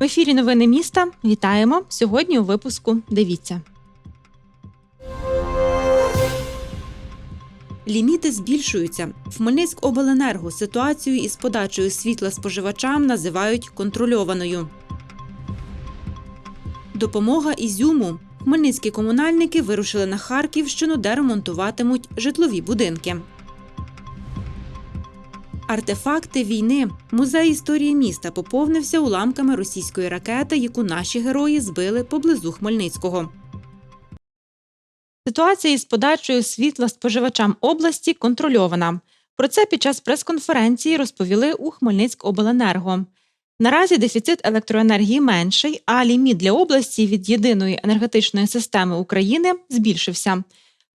В ефірі Новини міста. Вітаємо сьогодні. У випуску дивіться. Ліміти збільшуються. В Хмельницькобленерго ситуацію із подачею світла споживачам називають контрольованою. Допомога Ізюму. Хмельницькі комунальники вирушили на Харківщину, де ремонтуватимуть житлові будинки. Артефакти війни. Музей історії міста поповнився уламками російської ракети, яку наші герої збили поблизу Хмельницького. Ситуація із подачею світла споживачам області контрольована. Про це під час прес-конференції розповіли у Хмельницькобленерго. Наразі дефіцит електроенергії менший, а ліміт для області від єдиної енергетичної системи України збільшився.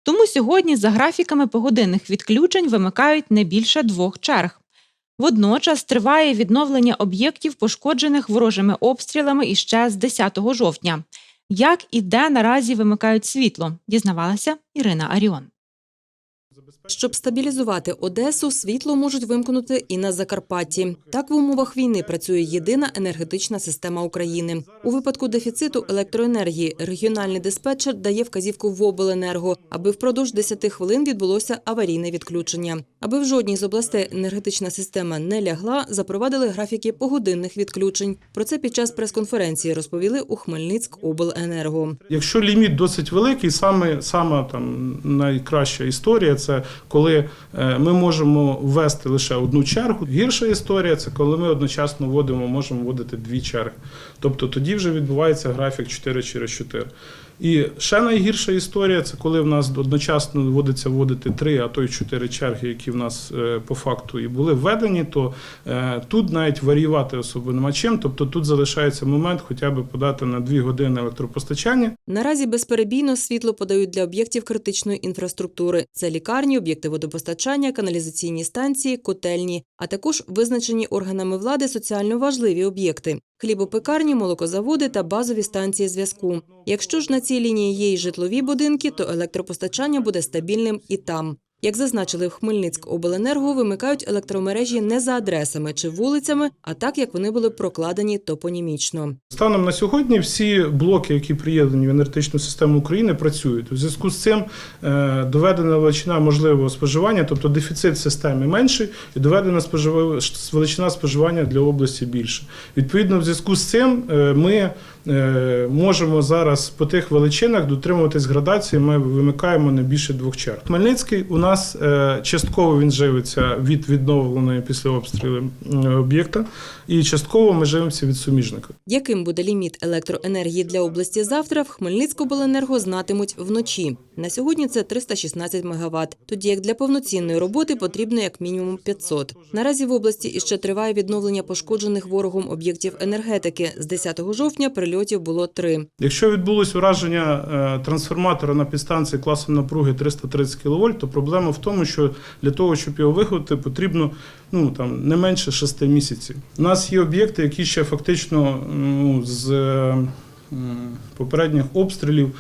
Тому сьогодні за графіками погодинних відключень вимикають не більше двох черг. Водночас триває відновлення об'єктів, пошкоджених ворожими обстрілами іще з 10 жовтня. Як і де наразі вимикають світло, дізнавалася Ірина Аріон. Щоб стабілізувати Одесу, світло можуть вимкнути і на Закарпатті. Так в умовах війни працює єдина енергетична система України. У випадку дефіциту електроенергії регіональний диспетчер дає вказівку в обленерго, аби впродовж 10 хвилин відбулося аварійне відключення. Аби в жодній з областей енергетична система не лягла, запровадили графіки погодинних відключень. Про це під час прес-конференції розповіли у Хмельницькобленерго. Якщо ліміт досить великий, саме сама там найкраща історія це коли е, ми можемо ввести лише одну чергу. Гірша історія це коли ми одночасно вводимо, можемо вводити дві черги. Тобто тоді вже відбувається графік 4 через 4. І ще найгірша історія це коли в нас одночасно вводиться вводити три, а то й чотири черги, які в нас е, по факту і були введені, то е, тут навіть варіювати особо нема чим. Тобто тут залишається момент хоча б подати на дві години електропостачання. Наразі безперебійно світло подають для об'єктів критичної інфраструктури. Це лікарні, об'єкти водопостачання, каналізаційні станції, котельні, а також визначені органами влади соціально важливі об'єкти хлібопекарні, молокозаводи та базові станції зв'язку. Якщо ж на цій лінії є й житлові будинки, то електропостачання буде стабільним і там. Як зазначили в Хмельницькобленерго, вимикають електромережі не за адресами чи вулицями, а так як вони були прокладені топонімічно. Станом на сьогодні всі блоки, які приєднані в енергетичну систему України, працюють. У зв'язку з цим е, доведена величина можливого споживання, тобто дефіцит системи менший, і доведена величина споживання для області більше. Відповідно, в зв'язку з цим е, ми можемо зараз по тих величинах дотримуватись градації. Ми вимикаємо не більше двох черг. Хмельницький у нас е, частково він живиться від відновленої після обстрілу е, об'єкта, і частково ми живемося від суміжника. Яким буде ліміт електроенергії для області завтра, в Хмельницькобленерго знатимуть вночі. На сьогодні це 316 МВт, тоді як для повноцінної роботи потрібно як мінімум 500. Наразі в області іще триває відновлення пошкоджених ворогом об'єктів енергетики. З 10 жовтня прильотів було три. Якщо відбулось ураження е, трансформатора на підстанції класом напруги 330 кВт, то проблема в тому, що для того, щоб його виготовити, потрібно ну там не менше 6 місяців. У нас є об'єкти, які ще фактично ну, з е, попередніх обстрілів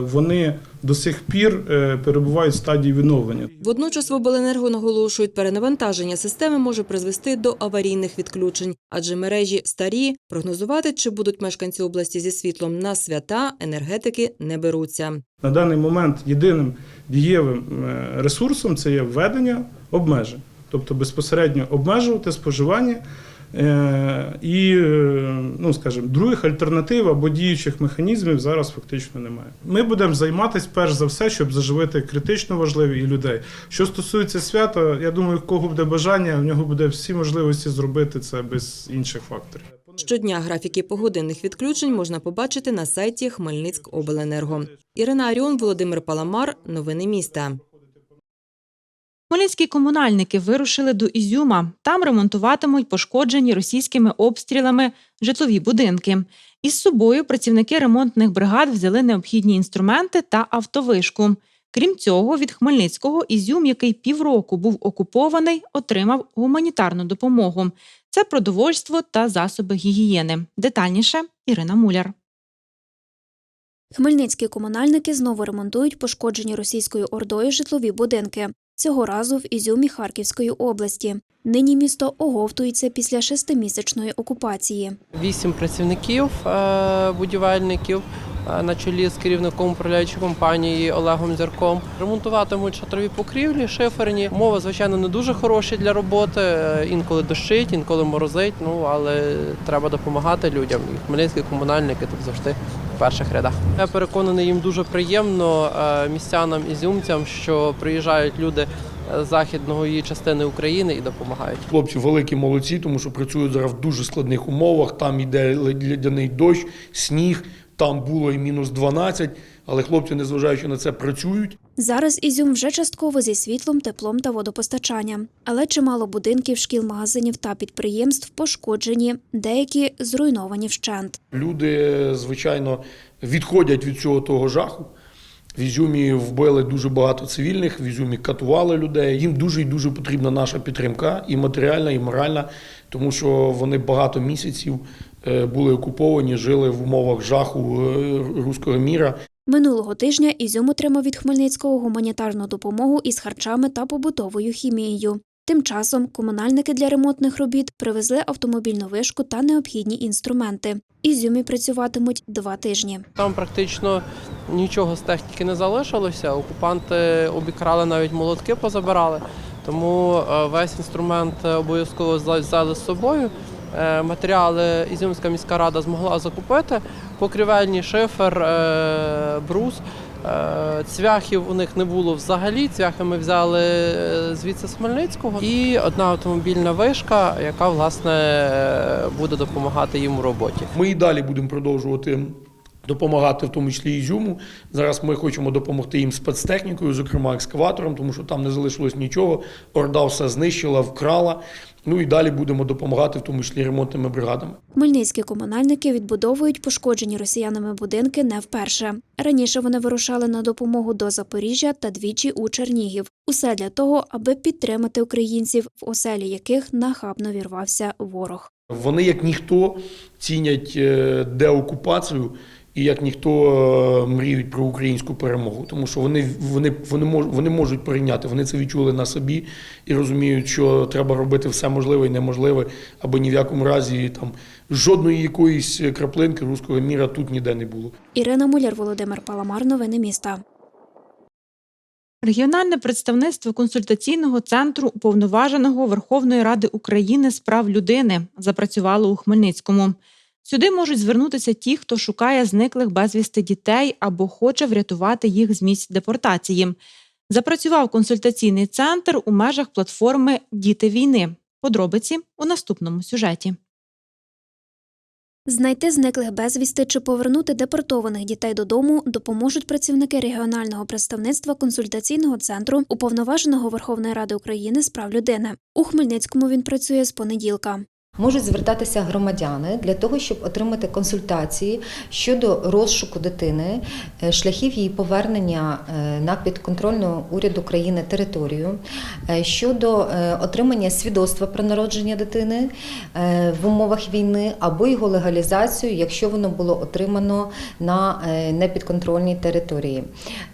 вони до сих пір е, перебувають в стадії відновлення. Водночас в обленерго наголошують, перенавантаження системи може призвести до аварійних відключень, адже мережі старі. Прогнозувати, чи будуть мешканці області зі світлом на свята, енергетики не беруться. На даний момент єдиним дієвим е, ресурсом це є введення обмежень, тобто безпосередньо обмежувати споживання. Е, І, е, ну скажімо, других альтернатив або діючих механізмів зараз фактично немає. Ми будемо займатися перш за все, щоб заживити критично важливі і людей. Що стосується свята, я думаю, в кого буде бажання, в нього буде всі можливості зробити це без інших факторів. Щодня графіки погодинних відключень можна побачити на сайті Хмельницькобленерго. Ірина Аріон, Володимир Паламар. Новини міста. Хмельницькі комунальники вирушили до Ізюма. Там ремонтуватимуть пошкоджені російськими обстрілами житлові будинки. Із собою працівники ремонтних бригад взяли необхідні інструменти та автовишку. Крім цього, від Хмельницького Ізюм, який півроку був окупований, отримав гуманітарну допомогу. Це продовольство та засоби гігієни. Детальніше Ірина Муляр. Хмельницькі комунальники знову ремонтують пошкоджені російською ордою житлові будинки. Цього разу в Ізюмі Харківської області. Нині місто оговтується після шестимісячної окупації. Вісім працівників е, будівельників е, на чолі з керівником управляючої компанії Олегом Зірком. Ремонтуватимуть шатрові покрівлі, шиферні. Умови, звичайно, не дуже хороші для роботи. Е, Інколи дощить, інколи морозить. Ну але треба допомагати людям. Хмельницькі комунальники тут завжди перших рядах. Я переконаний, їм дуже приємно е, містянам ізюмцям, що приїжджають люди з західного її частини України і допомагають. Хлопці великі молодці, тому що працюють зараз в дуже складних умовах. Там іде ледяний дощ, сніг, там було і мінус 12, але хлопці, незважаючи на це, працюють. Зараз Ізюм вже частково зі світлом, теплом та водопостачанням. Але чимало будинків, шкіл, магазинів та підприємств пошкоджені, деякі зруйновані вщент. Люди, звичайно, відходять від цього того жаху. В Ізюмі вбили дуже багато цивільних, в Ізюмі катували людей. Їм дуже і дуже потрібна наша підтримка, і матеріальна, і моральна, тому що вони багато місяців е, були окуповані, жили в умовах жаху е, руського міра. Минулого тижня Ізюм отримав від Хмельницького гуманітарну допомогу із харчами та побутовою хімією. Тим часом комунальники для ремонтних робіт привезли автомобільну вишку та необхідні інструменти. Ізюмі працюватимуть два тижні. Там практично нічого з техніки не залишилося. Окупанти обікрали навіть молотки, позабирали. Тому е, весь інструмент е, обов'язково взяли- з собою. Е, Матеріали Ізюмська міська рада змогла закупити. Покрівельні шифер, е, брус. Е, Цвяхів у них не було взагалі. Цвяхи ми взяли звідси з Хмельницького. І одна автомобільна вишка, яка власне буде допомагати їм у роботі. Ми і далі будемо продовжувати допомагати, в тому числі Ізюму. Зараз ми хочемо допомогти їм спецтехнікою, зокрема екскаватором, тому що там не залишилось нічого. Орда все знищила, вкрала. Ну і далі будемо допомагати, в тому числі ремонтними бригадами. Хмельницькі комунальники відбудовують пошкоджені росіянами будинки не вперше. Раніше вони вирушали на допомогу до Запоріжжя та двічі у Чернігів. Усе для того, аби підтримати українців, в оселі яких нахабно вірвався ворог. Вони, як ніхто, цінять е, деокупацію і як ніхто е, мріють про українську перемогу, тому що вони, вони, вони, мож, вони можуть прийняти, вони це відчули на собі і розуміють, що треба робити все можливе і неможливе, аби ні в якому разі там жодної якоїсь краплинки руського міра тут ніде не було. Ірина Муляр, Володимир Паламар. Новини міста. Регіональне представництво консультаційного центру уповноваженого Верховної Ради України з прав людини запрацювало у Хмельницькому. Сюди можуть звернутися ті, хто шукає зниклих безвісти дітей або хоче врятувати їх з місць депортації. Запрацював консультаційний центр у межах платформи Діти війни. Подробиці у наступному сюжеті. Знайти зниклих безвісти чи повернути депортованих дітей додому допоможуть працівники регіонального представництва консультаційного центру уповноваженого Верховної Ради України з прав людини. У Хмельницькому він працює з понеділка. Можуть звертатися громадяни для того, щоб отримати консультації щодо розшуку дитини, е, шляхів її повернення е, на підконтрольну уряду країни територію, е, щодо отримання свідоцтва про народження дитини в умовах війни або його легалізацію, якщо воно було отримано на непідконтрольній території.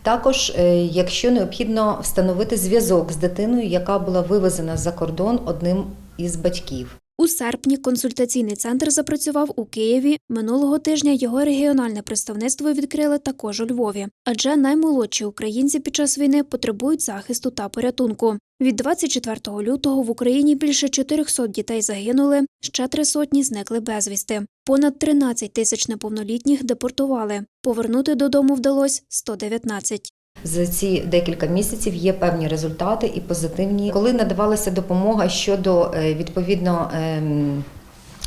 Також, якщо необхідно встановити зв'язок з дитиною, яка була вивезена за кордон одним із батьків. У серпні консультаційний центр запрацював у Києві. Минулого тижня його регіональне представництво відкрили також у Львові, адже наймолодші українці під час війни потребують захисту та порятунку. Від 24 лютого в Україні більше 400 дітей загинули, ще три сотні зникли безвісти. Понад 13 тисяч неповнолітніх депортували. Повернути додому вдалось 119. За ці декілька місяців є певні результати і позитивні. Коли надавалася допомога щодо е, відповідно. ем,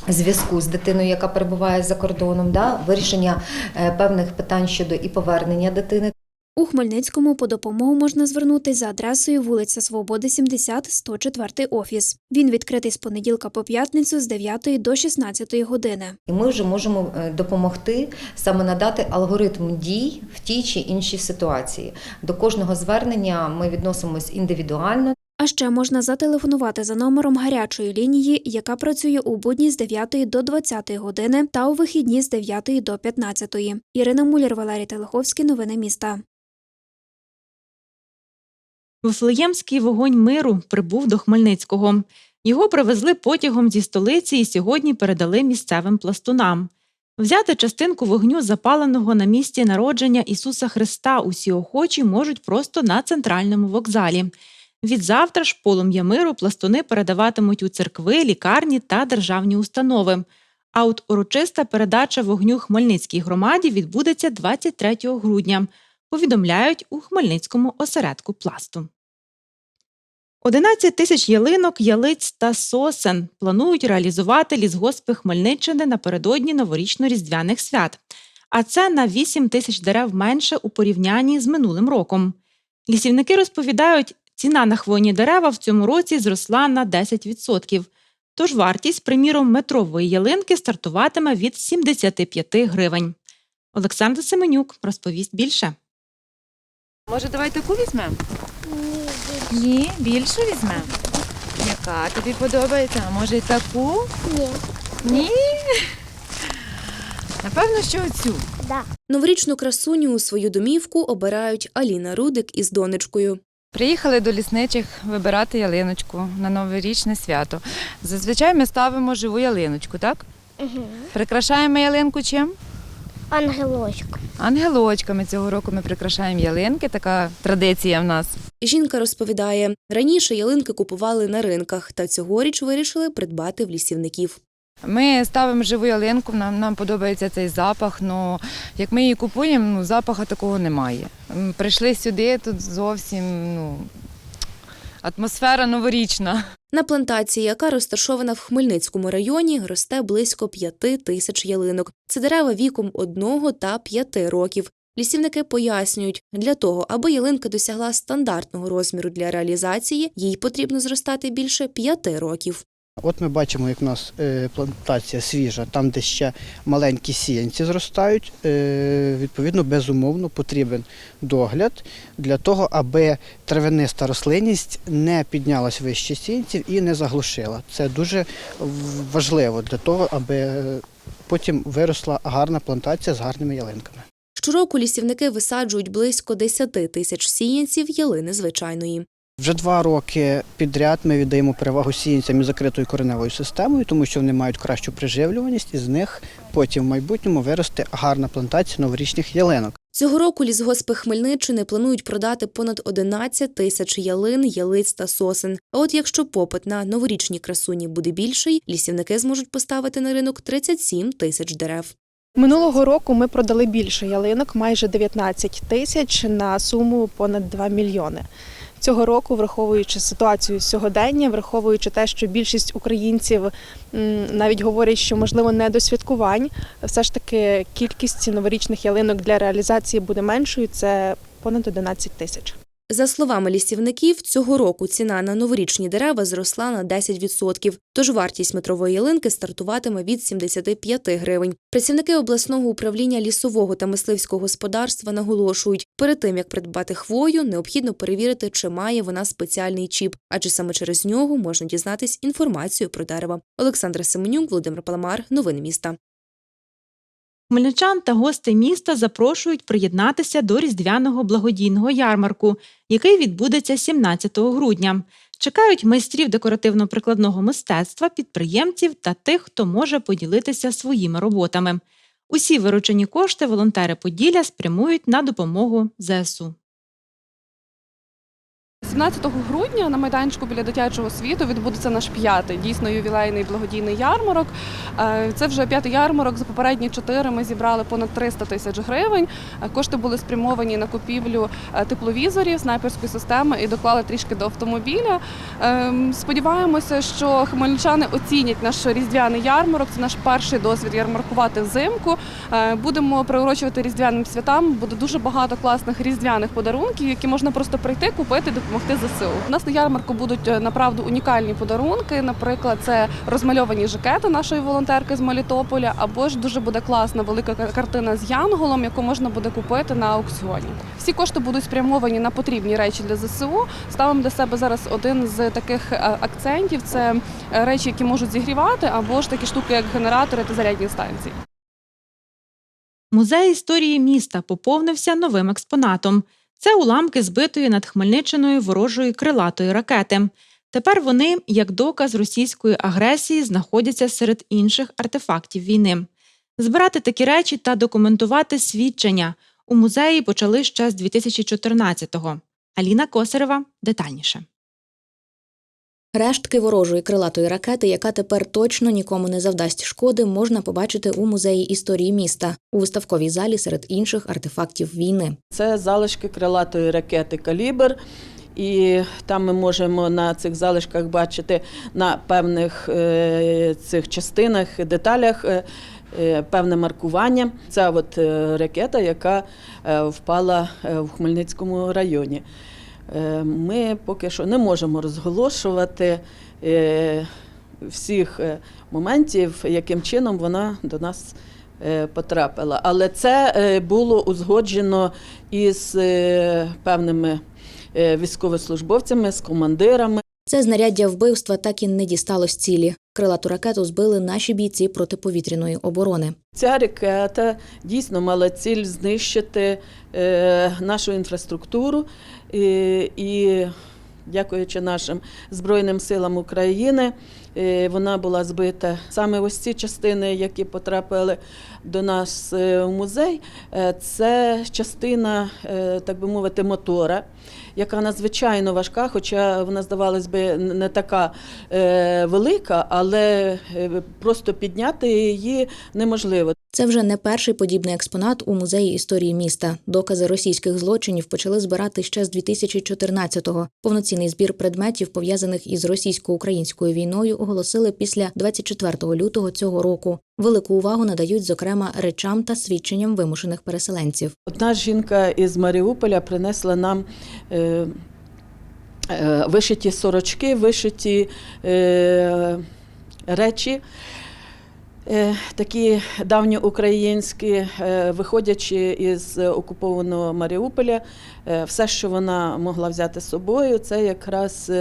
Зв'язку з дитиною, яка перебуває за кордоном, да, вирішення е, певних питань щодо і повернення дитини. У Хмельницькому по допомогу можна звернутися за адресою вулиця Свободи, 70, 104 офіс. Він відкритий з понеділка по п'ятницю з 9 до 16 години. І ми вже можемо е, допомогти саме надати алгоритм дій в тій чи іншій ситуації. До кожного звернення ми відносимось індивідуально. А ще можна зателефонувати за номером гарячої лінії, яка працює у будні з 9 до 20 години та у вихідні з 9 до 15. Ірина Муляр, Валерій Телеховський. Новини міста. Вифлеємський вогонь миру прибув до Хмельницького. Його привезли потягом зі столиці і сьогодні передали місцевим пластунам. Взяти частинку вогню, запаленого на місці народження Ісуса Христа, усі охочі можуть просто на центральному вокзалі. Відзавтра ж полум'я миру пластуни передаватимуть у церкви, лікарні та державні установи. А от урочиста передача вогню Хмельницькій громаді відбудеться 23 грудня повідомляють у Хмельницькому осередку пласту. 11 тисяч ялинок, ялиць та сосен планують реалізувати лісгоспи Хмельниччини напередодні новорічно-різдвяних свят. А це на 8 тисяч дерев менше у порівнянні з минулим роком. Лісівники розповідають, ціна на хвойні дерева в цьому році зросла на 10%. Тож вартість, приміром, метрової ялинки стартуватиме від 75 гривень. Олександр Семенюк розповість більше. Може, давай таку візьмемо? Ні, Ні, більшу візьмемо. Яка тобі подобається? А може й таку? Ні. Ні? Напевно, що оцю. Новорічну красуню у свою домівку обирають Аліна Рудик із донечкою. Приїхали до лісничих вибирати ялиночку на новорічне свято. Зазвичай ми ставимо живу ялиночку, так? Угу. Прикрашаємо ялинку чим? Ангелочку. Ангелочками цього року ми прикрашаємо ялинки, така традиція в нас. Жінка розповідає, раніше ялинки купували на ринках, та цьогоріч вирішили придбати в лісівників. Ми ставимо живу ялинку, нам, нам подобається цей запах. Ну як ми її купуємо, ну запаху такого немає. Прийшли сюди, тут зовсім ну, атмосфера новорічна. На плантації, яка розташована в Хмельницькому районі, росте близько п'яти тисяч ялинок. Це дерева віком одного та п'яти років. Лісівники пояснюють, для того, аби ялинка досягла стандартного розміру для реалізації, їй потрібно зростати більше п'яти років. От ми бачимо, як у нас е, плантація свіжа, там, де ще маленькі сіянці зростають. Е, відповідно, безумовно потрібен догляд для того, аби травяниста рослинність не піднялась вище сіянців і не заглушила. Це дуже важливо для того, аби е, потім виросла гарна плантація з гарними ялинками. Щороку лісівники висаджують близько 10 тисяч сіянців ялини звичайної. Вже два роки підряд ми віддаємо перевагу сіянцям із закритою кореневою системою, тому що вони мають кращу приживлюваність, і з них потім в майбутньому виросте гарна плантація новорічних ялинок. Цього року лісгоспи Хмельниччини планують продати понад 11 тисяч ялин, ялиць та сосен. А от якщо попит на новорічні красуні буде більший, лісівники зможуть поставити на ринок 37 тисяч дерев. Минулого року ми продали більше ялинок, майже 19 тисяч на суму понад 2 мільйони. Цього року, враховуючи ситуацію сьогодення, враховуючи те, що більшість українців навіть говорять, що можливо не до святкувань, все ж таки кількість новорічних ялинок для реалізації буде меншою. Це понад 11 тисяч. За словами лісівників, цього року ціна на новорічні дерева зросла на 10%, тож вартість метрової ялинки стартуватиме від 75 гривень. Працівники обласного управління лісового та мисливського господарства наголошують, перед тим як придбати хвою, необхідно перевірити, чи має вона спеціальний чіп, адже саме через нього можна дізнатись інформацію про дерева. Олександра Семенюк, Володимир Паламар, новини міста. Хмельничан та гостей міста запрошують приєднатися до різдвяного благодійного ярмарку, який відбудеться 17 грудня. Чекають майстрів декоративно-прикладного мистецтва, підприємців та тих, хто може поділитися своїми роботами. Усі виручені кошти волонтери Поділля спрямують на допомогу ЗСУ. 17 грудня на майданчику біля дитячого світу відбудеться наш п'ятий дійсно ювілейний благодійний ярмарок. Е, Це вже п'ятий ярмарок. За попередні чотири ми зібрали понад 300 тисяч гривень. Е, Кошти були спрямовані на купівлю е, тепловізорів, снайперської системи і доклали трішки до автомобіля. Ем, Сподіваємося, що хмельничани оцінять наш різдвяний ярмарок. Це наш перший досвід ярмаркувати взимку. Будемо приурочувати різдвяним святам. Буде дуже багато класних різдвяних подарунків, які можна просто прийти, купити, допомогти допомогти ЗСУ. У нас на ярмарку будуть е, направду унікальні подарунки. Наприклад, це розмальовані жакети нашої волонтерки з Мелітополя, або ж дуже буде класна велика картина з Янголом, яку можна буде купити на аукціоні. Всі кошти будуть спрямовані на потрібні речі для ЗСУ. Ставимо для себе зараз один з таких е, акцентів: це е, речі, які можуть зігрівати, або ж такі штуки, як генератори та зарядні станції. Музей історії міста поповнився новим експонатом. Це уламки збитої над Хмельниччиною ворожої крилатої ракети. Тепер вони, як доказ російської агресії, знаходяться серед інших артефактів війни. Збирати такі речі та документувати свідчення у музеї почали ще з 2014-го. Аліна Косарева детальніше. Рештки ворожої крилатої ракети, яка тепер точно нікому не завдасть шкоди, можна побачити у музеї історії міста у виставковій залі серед інших артефактів війни. Це залишки крилатої ракети Калібр. І там ми можемо на цих залишках бачити на певних е, цих частинах, деталях е, е, певне маркування. Це от ракета, яка впала в Хмельницькому районі. Е, Ми поки що не можемо розголошувати е, всіх е, моментів, яким чином вона до нас потрапила. Але це було узгоджено із певними військовослужбовцями, з командирами. Це знаряддя вбивства так і не дісталось цілі. Крилату ракету збили наші бійці протиповітряної оборони. Ця ракета дійсно мала ціль знищити е, нашу інфраструктуру і, дякуючи нашим Збройним силам України, е, вона була збита. Саме ось ці частини, які потрапили до нас е, в музей, це частина, так би мовити, мотора. Яка надзвичайно важка, хоча вона здавалось би не така е, велика, але е, просто підняти її неможливо. Це вже не перший подібний експонат у музеї історії міста. Докази російських злочинів почали збирати ще з 2014-го. Повноцінний збір предметів, пов'язаних із російсько-українською війною, оголосили після 24 лютого цього року. Велику увагу надають, зокрема, речам та свідченням вимушених переселенців. Одна жінка із Маріуполя принесла нам е, е, вишиті сорочки, вишиті е, речі. Е, Такі давньоукраїнські, е, виходячи із окупованого Маріуполя, все, що вона могла взяти з собою, це якраз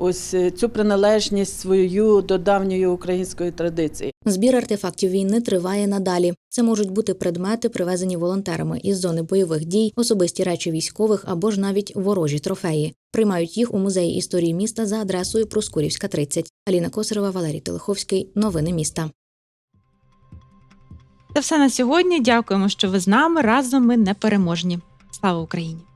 ось цю приналежність свою до давньої української традиції. Збір артефактів війни триває надалі. Це можуть бути предмети, привезені волонтерами із зони бойових дій, особисті речі військових або ж навіть ворожі трофеї. Приймають їх у музеї історії міста за адресою Проскурівська 30. Аліна Косарева, Валерій Телеховський. Новини міста. Це все на сьогодні. Дякуємо, що ви з нами. Разом ми непереможні. Слава Україні!